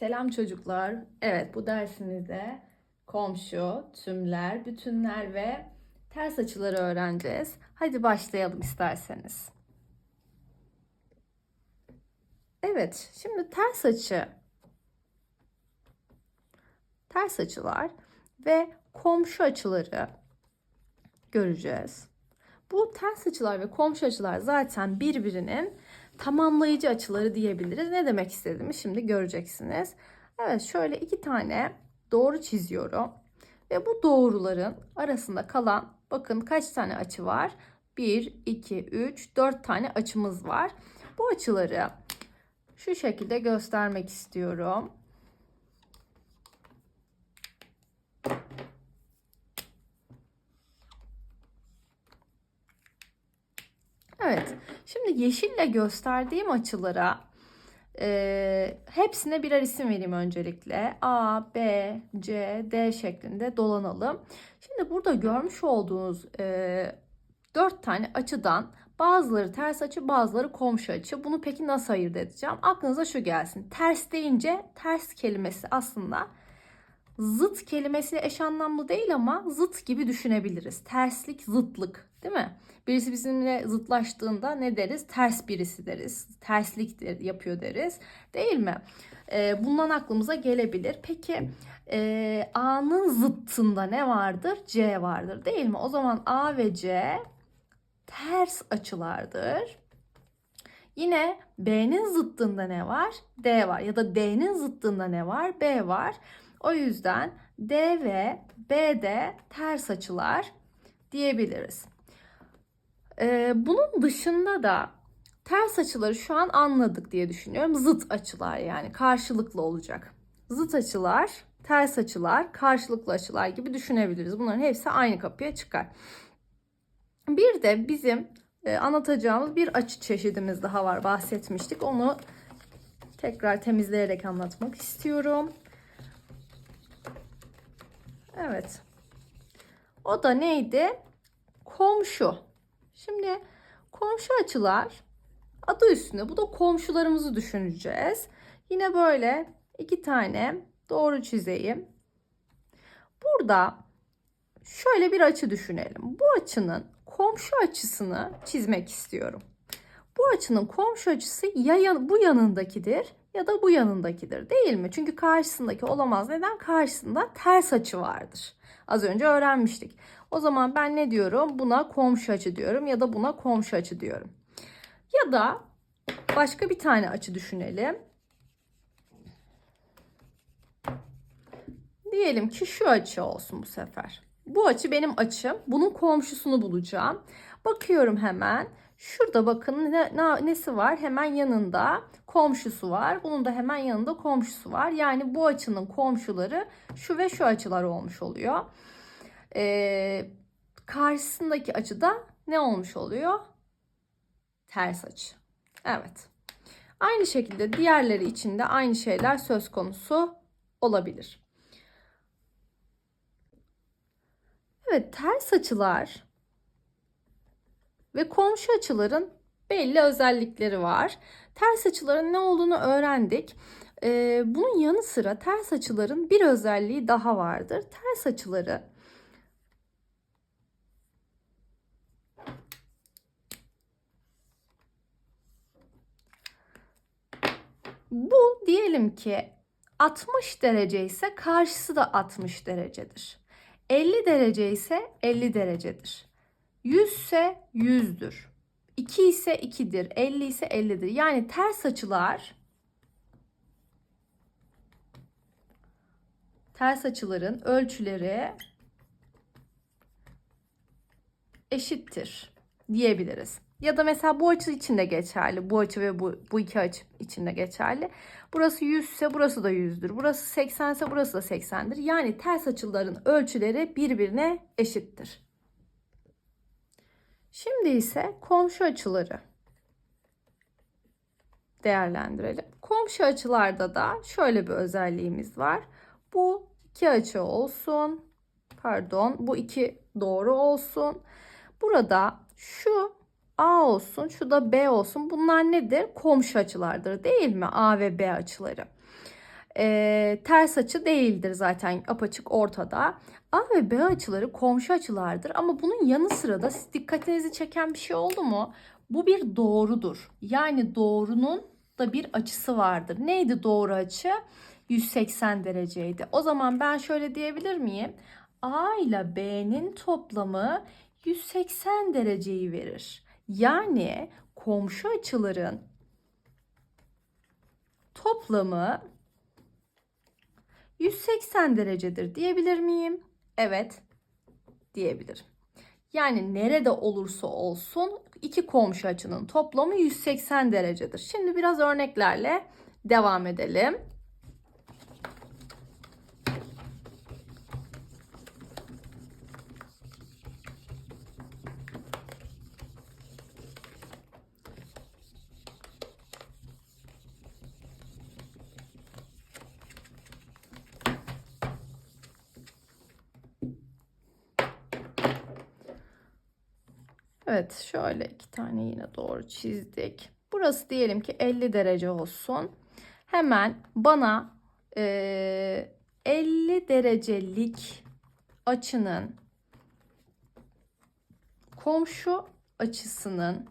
Selam çocuklar. Evet bu dersimizde komşu, tümler, bütünler ve ters açıları öğreneceğiz. Hadi başlayalım isterseniz. Evet, şimdi ters açı, ters açılar ve komşu açıları göreceğiz. Bu ters açılar ve komşu açılar zaten birbirinin tamamlayıcı açıları diyebiliriz. Ne demek istediğimi şimdi göreceksiniz. Evet şöyle iki tane doğru çiziyorum. Ve bu doğruların arasında kalan bakın kaç tane açı var? 1, 2, 3, 4 tane açımız var. Bu açıları şu şekilde göstermek istiyorum. Evet. Şimdi yeşille gösterdiğim açılara e, hepsine birer isim vereyim öncelikle. A, B, C, D şeklinde dolanalım. Şimdi burada görmüş olduğunuz e, 4 tane açıdan bazıları ters açı bazıları komşu açı. Bunu peki nasıl ayırt edeceğim? Aklınıza şu gelsin. Ters deyince ters kelimesi aslında zıt kelimesi eş anlamlı değil ama zıt gibi düşünebiliriz. Terslik, zıtlık değil mi? Birisi bizimle zıtlaştığında ne deriz? Ters birisi deriz. Terslik yapıyor deriz. Değil mi? Ee, bundan aklımıza gelebilir. Peki e, A'nın zıttında ne vardır? C vardır değil mi? O zaman A ve C ters açılardır. Yine B'nin zıttında ne var? D var. Ya da D'nin zıttında ne var? B var. O yüzden D ve B de ters açılar diyebiliriz. Ee, bunun dışında da ters açıları şu an anladık diye düşünüyorum. Zıt açılar yani karşılıklı olacak. Zıt açılar, ters açılar, karşılıklı açılar gibi düşünebiliriz. Bunların hepsi aynı kapıya çıkar. Bir de bizim e, anlatacağımız bir açı çeşidimiz daha var bahsetmiştik. Onu tekrar temizleyerek anlatmak istiyorum. Evet. O da neydi? Komşu. Şimdi komşu açılar adı üstünde. Bu da komşularımızı düşüneceğiz. Yine böyle iki tane doğru çizeyim. Burada şöyle bir açı düşünelim. Bu açının komşu açısını çizmek istiyorum. Bu açının komşu açısı ya bu yanındakidir ya da bu yanındakidir değil mi? Çünkü karşısındaki olamaz. Neden? Karşısında ters açı vardır. Az önce öğrenmiştik. O zaman ben ne diyorum? Buna komşu açı diyorum ya da buna komşu açı diyorum. Ya da başka bir tane açı düşünelim. Diyelim ki şu açı olsun bu sefer. Bu açı benim açım. Bunun komşusunu bulacağım. Bakıyorum hemen. Şurada bakın ne, ne, nesi var? Hemen yanında komşusu var. Bunun da hemen yanında komşusu var. Yani bu açının komşuları şu ve şu açılar olmuş oluyor. Ee, karşısındaki açıda ne olmuş oluyor? Ters açı. Evet. Aynı şekilde diğerleri için de aynı şeyler söz konusu olabilir. Evet, ters açılar ve komşu açıların belli özellikleri var. Ters açıların ne olduğunu öğrendik. Ee, bunun yanı sıra ters açıların bir özelliği daha vardır. Ters açıları bu diyelim ki 60 derece ise karşısı da 60 derecedir. 50 derece ise 50 derecedir. 100 ise 100'dür. 2 ise 2'dir. 50 ise 50'dir. Yani ters açılar ters açıların ölçüleri eşittir diyebiliriz. Ya da mesela bu açı için de geçerli. Bu açı ve bu, bu iki açı için de geçerli. Burası 100 ise burası da 100'dür. Burası 80 ise burası da 80'dir. Yani ters açıların ölçüleri birbirine eşittir. Şimdi ise komşu açıları değerlendirelim. Komşu açılarda da şöyle bir özelliğimiz var. Bu iki açı olsun. Pardon, bu iki doğru olsun. Burada şu A olsun, şu da B olsun. Bunlar nedir? Komşu açılardır değil mi? A ve B açıları. e, ters açı değildir zaten apaçık ortada. A ve B açıları komşu açılardır ama bunun yanı sıra da dikkatinizi çeken bir şey oldu mu? Bu bir doğrudur. Yani doğrunun da bir açısı vardır. Neydi doğru açı? 180 dereceydi. O zaman ben şöyle diyebilir miyim? A ile B'nin toplamı 180 dereceyi verir. Yani komşu açıların toplamı 180 derecedir diyebilir miyim? Evet diyebilirim. Yani nerede olursa olsun iki komşu açının toplamı 180 derecedir. Şimdi biraz örneklerle devam edelim. Evet şöyle iki tane yine doğru çizdik. Burası diyelim ki 50 derece olsun. Hemen bana e, 50 derecelik açının komşu açısının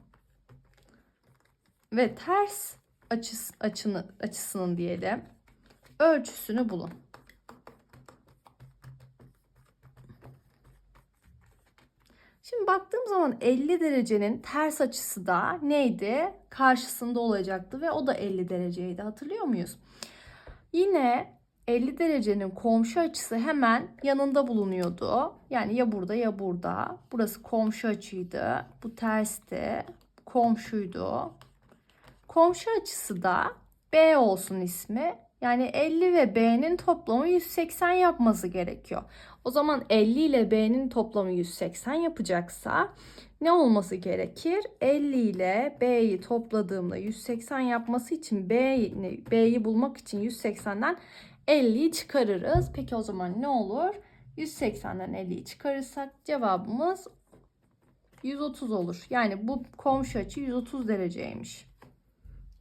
ve ters açıs, açını, açısının diyelim ölçüsünü bulun. Şimdi baktığım zaman 50 derecenin ters açısı da neydi? Karşısında olacaktı ve o da 50 dereceydi. Hatırlıyor muyuz? Yine 50 derecenin komşu açısı hemen yanında bulunuyordu. Yani ya burada ya burada. Burası komşu açıydı. Bu tersti. Komşuydu. Komşu açısı da B olsun ismi. Yani 50 ve B'nin toplamı 180 yapması gerekiyor. O zaman 50 ile B'nin toplamı 180 yapacaksa ne olması gerekir? 50 ile B'yi topladığımda 180 yapması için B'yi B'yi bulmak için 180'den 50'yi çıkarırız. Peki o zaman ne olur? 180'den 50'yi çıkarırsak cevabımız 130 olur. Yani bu komşu açı 130 dereceymiş.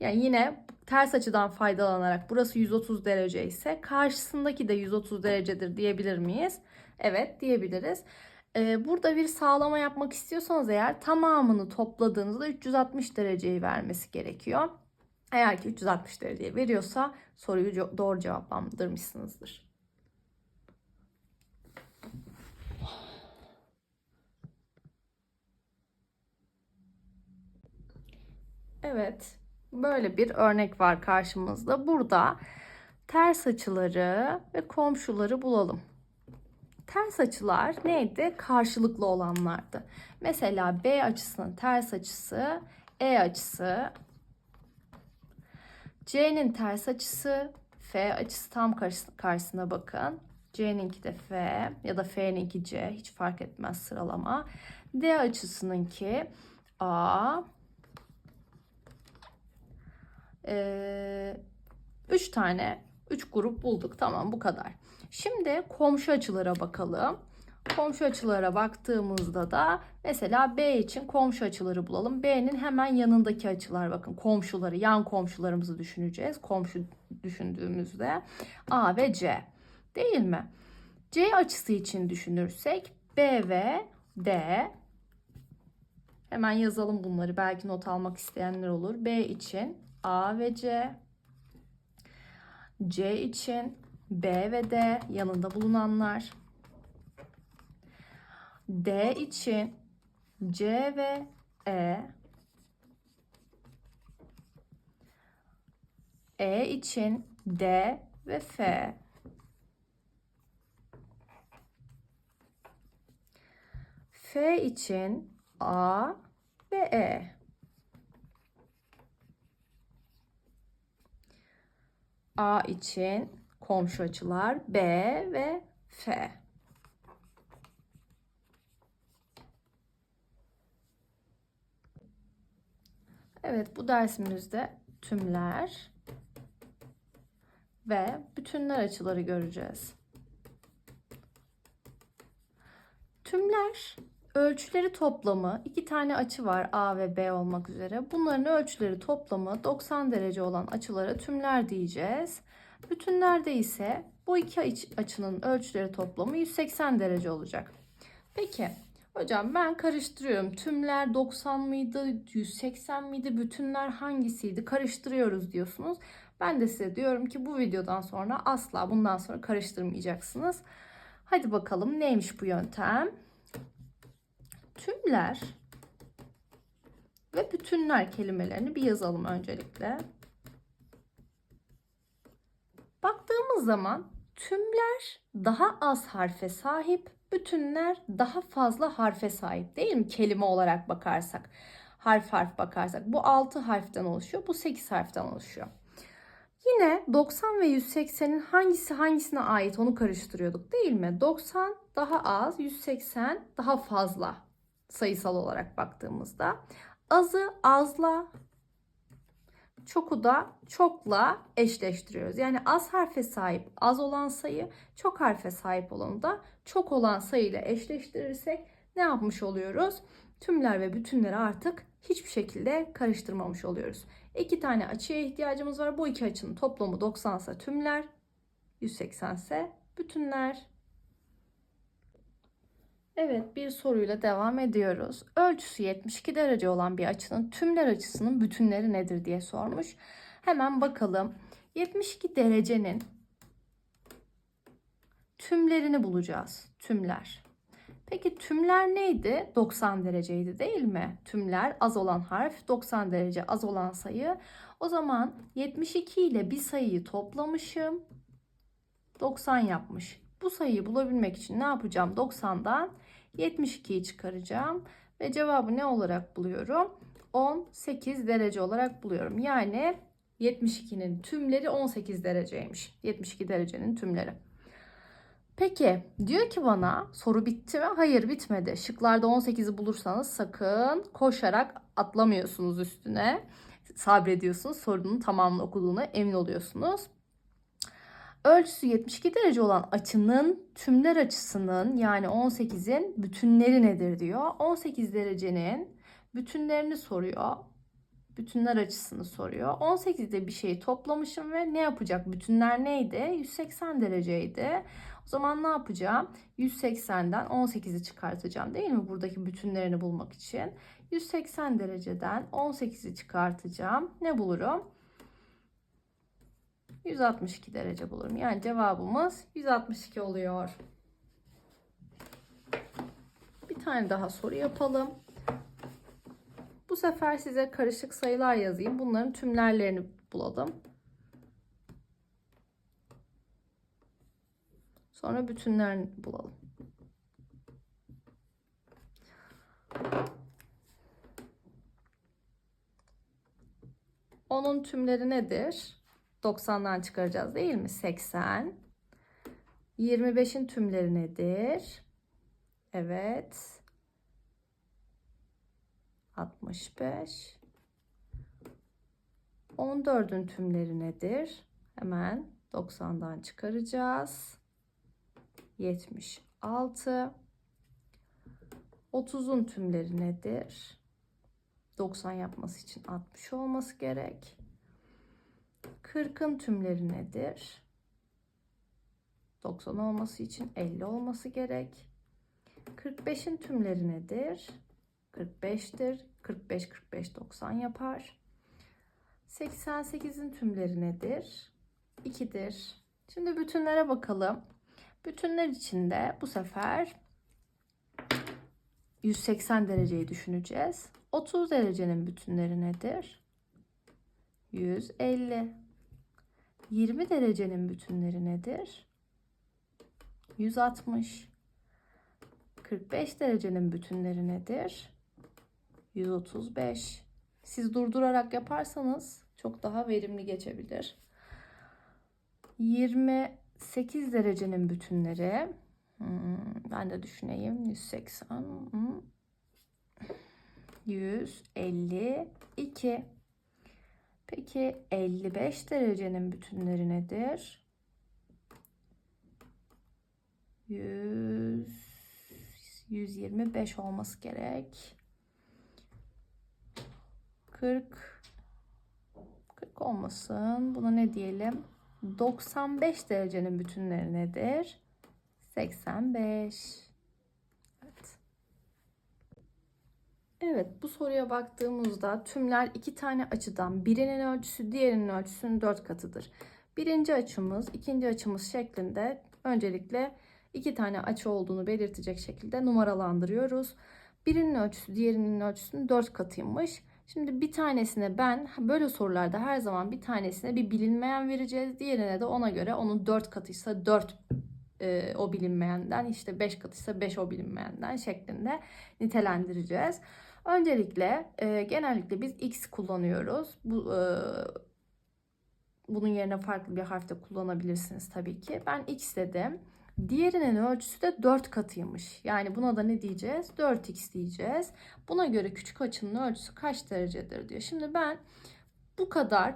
Yani yine ters açıdan faydalanarak burası 130 derece ise karşısındaki de 130 derecedir diyebilir miyiz? Evet diyebiliriz. Ee, burada bir sağlama yapmak istiyorsanız eğer tamamını topladığınızda 360 dereceyi vermesi gerekiyor. Eğer ki 360 derece veriyorsa soruyu doğru cevaplandırmışsınızdır. Evet, Böyle bir örnek var karşımızda. Burada ters açıları ve komşuları bulalım. Ters açılar neydi? Karşılıklı olanlardı. Mesela B açısının ters açısı E açısı, C'nin ters açısı, F açısı tam karşısına bakın. C'ninki de F ya da F'ninki C hiç fark etmez sıralama. D açısınınki A, 3 ee, tane 3 grup bulduk. Tamam bu kadar. Şimdi komşu açılara bakalım. Komşu açılara baktığımızda da mesela B için komşu açıları bulalım. B'nin hemen yanındaki açılar bakın komşuları, yan komşularımızı düşüneceğiz. Komşu düşündüğümüzde A ve C. Değil mi? C açısı için düşünürsek B ve D Hemen yazalım bunları. Belki not almak isteyenler olur. B için A ve C. C için B ve D yanında bulunanlar. D için C ve E. E için D ve F. F için A ve E. A için komşu açılar B ve F. Evet bu dersimizde tümler ve bütünler açıları göreceğiz. Tümler Ölçüleri toplamı iki tane açı var A ve B olmak üzere. Bunların ölçüleri toplamı 90 derece olan açılara tümler diyeceğiz. Bütünlerde ise bu iki aç- açının ölçüleri toplamı 180 derece olacak. Peki hocam ben karıştırıyorum. Tümler 90 mıydı, 180 miydi, bütünler hangisiydi karıştırıyoruz diyorsunuz. Ben de size diyorum ki bu videodan sonra asla bundan sonra karıştırmayacaksınız. Hadi bakalım neymiş bu yöntem? Tümler ve bütünler kelimelerini bir yazalım öncelikle. Baktığımız zaman tümler daha az harfe sahip, bütünler daha fazla harfe sahip değil mi? Kelime olarak bakarsak, harf harf bakarsak. Bu 6 harften oluşuyor, bu 8 harften oluşuyor. Yine 90 ve 180'in hangisi hangisine ait onu karıştırıyorduk değil mi? 90 daha az, 180 daha fazla sayısal olarak baktığımızda. Azı azla, çoku da çokla eşleştiriyoruz. Yani az harfe sahip az olan sayı, çok harfe sahip olanı da çok olan sayıyla eşleştirirsek ne yapmış oluyoruz? Tümler ve bütünleri artık hiçbir şekilde karıştırmamış oluyoruz. İki tane açıya ihtiyacımız var. Bu iki açının toplamı 90 ise tümler, 180 ise bütünler. Evet bir soruyla devam ediyoruz. Ölçüsü 72 derece olan bir açının tümler açısının bütünleri nedir diye sormuş. Hemen bakalım. 72 derecenin tümlerini bulacağız. Tümler. Peki tümler neydi? 90 dereceydi değil mi? Tümler az olan harf, 90 derece az olan sayı. O zaman 72 ile bir sayıyı toplamışım. 90 yapmış. Bu sayıyı bulabilmek için ne yapacağım? 90'dan 72'yi çıkaracağım ve cevabı ne olarak buluyorum? 18 derece olarak buluyorum. Yani 72'nin tümleri 18 dereceymiş. 72 derecenin tümleri. Peki diyor ki bana soru bitti mi? Hayır bitmedi. Şıklarda 18'i bulursanız sakın koşarak atlamıyorsunuz üstüne. Sabrediyorsunuz. Sorunun tamamını okuduğuna emin oluyorsunuz. Ölçüsü 72 derece olan açının tümler açısının yani 18'in bütünleri nedir diyor. 18 derecenin bütünlerini soruyor. Bütünler açısını soruyor. 18'de bir şeyi toplamışım ve ne yapacak? Bütünler neydi? 180 dereceydi. O zaman ne yapacağım? 180'den 18'i çıkartacağım değil mi? Buradaki bütünlerini bulmak için. 180 dereceden 18'i çıkartacağım. Ne bulurum? 162 derece bulurum. Yani cevabımız 162 oluyor. Bir tane daha soru yapalım. Bu sefer size karışık sayılar yazayım. Bunların tümlerlerini bulalım. Sonra bütünlerini bulalım. Onun tümleri nedir? 90'dan çıkaracağız değil mi? 80. 25'in tümleri nedir? Evet. 65. 14'ün tümleri nedir? Hemen 90'dan çıkaracağız. 76. 30'un tümleri nedir? 90 yapması için 60 olması gerek. 40'ın tümleri nedir? 90 olması için 50 olması gerek. 45'in tümleri nedir? 45'tir. 45 45 90 yapar. 88'in tümleri nedir? 2'dir. Şimdi bütünlere bakalım. Bütünler içinde bu sefer 180 dereceyi düşüneceğiz. 30 derecenin bütünleri nedir? 150. 20 derecenin bütünleri nedir? 160. 45 derecenin bütünleri nedir? 135. Siz durdurarak yaparsanız çok daha verimli geçebilir. 28 derecenin bütünleri hmm, ben de düşüneyim 180 hmm, 152 Peki 55 derecenin bütünleri nedir? 100 125 olması gerek. 40 40 olmasın. Buna ne diyelim? 95 derecenin bütünleri nedir? 85. Evet. Evet, bu soruya baktığımızda tümler iki tane açıdan birinin ölçüsü diğerinin ölçüsünün dört katıdır. Birinci açımız, ikinci açımız şeklinde öncelikle iki tane açı olduğunu belirtecek şekilde numaralandırıyoruz. Birinin ölçüsü diğerinin ölçüsünün dört katıymış. Şimdi bir tanesine ben böyle sorularda her zaman bir tanesine bir bilinmeyen vereceğiz. Diğerine de ona göre onun dört katıysa dört e, o bilinmeyenden işte 5 katıysa 5 o bilinmeyenden şeklinde nitelendireceğiz. Öncelikle e, genellikle biz x kullanıyoruz. Bu e, bunun yerine farklı bir harf de kullanabilirsiniz tabii ki. Ben x dedim. Diğerinin ölçüsü de 4 katıymış. Yani buna da ne diyeceğiz? 4x diyeceğiz. Buna göre küçük açının ölçüsü kaç derecedir diyor. Şimdi ben bu kadar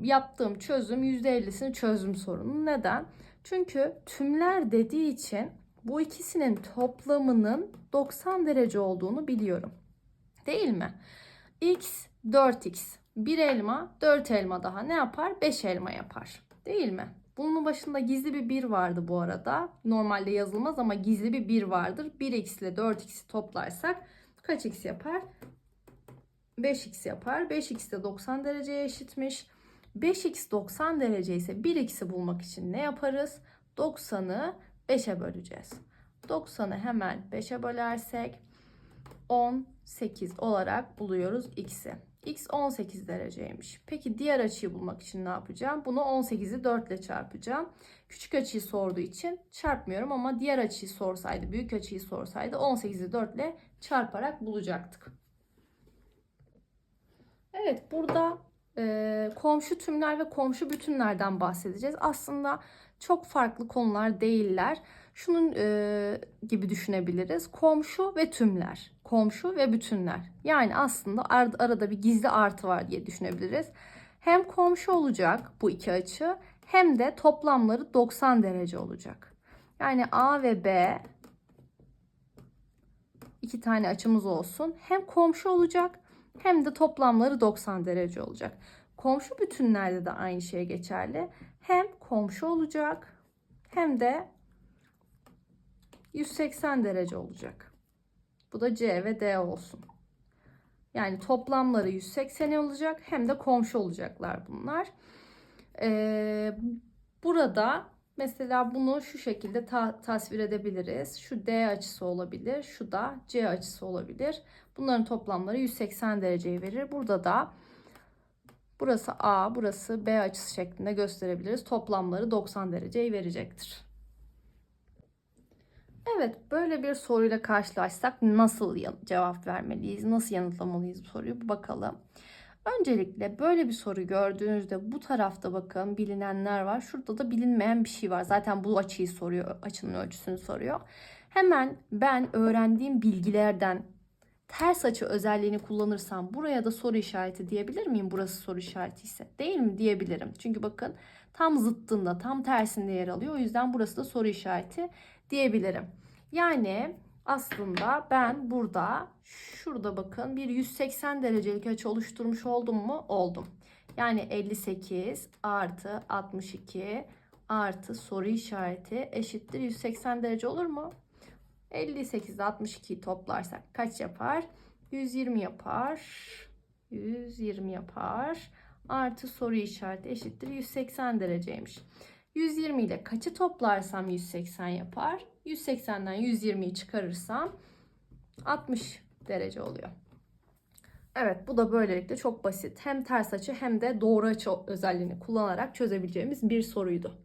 yaptığım çözüm %50'sini çözdüm sorunun. Neden? Çünkü tümler dediği için bu ikisinin toplamının 90 derece olduğunu biliyorum. Değil mi? x 4x. 1 elma 4 elma daha ne yapar? 5 elma yapar. Değil mi? Bunun başında gizli bir 1 vardı bu arada. Normalde yazılmaz ama gizli bir 1 vardır. 1x ile 4x'i toplarsak kaç x yapar? 5x yapar. 5x de 90 dereceye eşitmiş. 5x 90 derece ise 1x'i bulmak için ne yaparız? 90'ı 5'e böleceğiz. 90'ı hemen 5'e bölersek 18 olarak buluyoruz x'i. x 18 dereceymiş. Peki diğer açıyı bulmak için ne yapacağım? Bunu 18'i 4 ile çarpacağım. Küçük açıyı sorduğu için çarpmıyorum ama diğer açıyı sorsaydı, büyük açıyı sorsaydı 18'i 4 ile çarparak bulacaktık. Evet burada e, komşu tümler ve komşu bütünlerden bahsedeceğiz. Aslında çok farklı konular değiller. Şunun e, gibi düşünebiliriz. Komşu ve tümler. Komşu ve bütünler. Yani aslında ar arada bir gizli artı var diye düşünebiliriz. Hem komşu olacak bu iki açı hem de toplamları 90 derece olacak. Yani A ve B iki tane açımız olsun. Hem komşu olacak hem de toplamları 90 derece olacak. Komşu bütünlerde de aynı şey geçerli. Hem komşu olacak hem de 180 derece olacak. Bu da C ve D olsun. Yani toplamları 180 olacak hem de komşu olacaklar bunlar. Ee, burada mesela bunu şu şekilde ta- tasvir edebiliriz. Şu D açısı olabilir, şu da C açısı olabilir. Bunların toplamları 180 dereceyi verir. Burada da burası A, burası B açısı şeklinde gösterebiliriz. Toplamları 90 dereceyi verecektir. Evet, böyle bir soruyla karşılaşsak nasıl cevap vermeliyiz, nasıl yanıtlamalıyız bu soruyu bakalım. Öncelikle böyle bir soru gördüğünüzde bu tarafta bakın bilinenler var. Şurada da bilinmeyen bir şey var. Zaten bu açıyı soruyor, açının ölçüsünü soruyor. Hemen ben öğrendiğim bilgilerden ters açı özelliğini kullanırsam buraya da soru işareti diyebilir miyim? Burası soru işareti ise. Değil mi? Diyebilirim. Çünkü bakın tam zıttında, tam tersinde yer alıyor. O yüzden burası da soru işareti diyebilirim. Yani aslında ben burada şurada bakın bir 180 derecelik açı oluşturmuş oldum mu? Oldum. Yani 58 artı 62 artı soru işareti eşittir 180 derece olur mu? 58 ile 62'yi toplarsak kaç yapar? 120 yapar. 120 yapar. Artı soru işareti eşittir 180 dereceymiş. 120 ile kaçı toplarsam 180 yapar? 180'den 120'yi çıkarırsam 60 derece oluyor. Evet bu da böylelikle çok basit. Hem ters açı hem de doğru açı özelliğini kullanarak çözebileceğimiz bir soruydu.